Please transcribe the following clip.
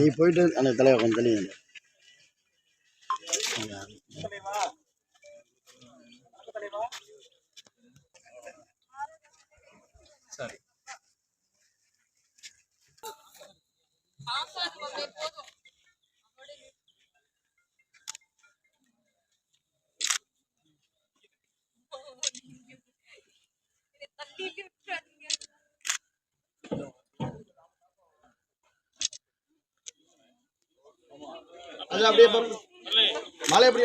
நீ போயிட்டு அந்த தலைவர் கொஞ்சம் தள்ளி நில்லு. அது அப்படியே பாருங்க மலை எப்படி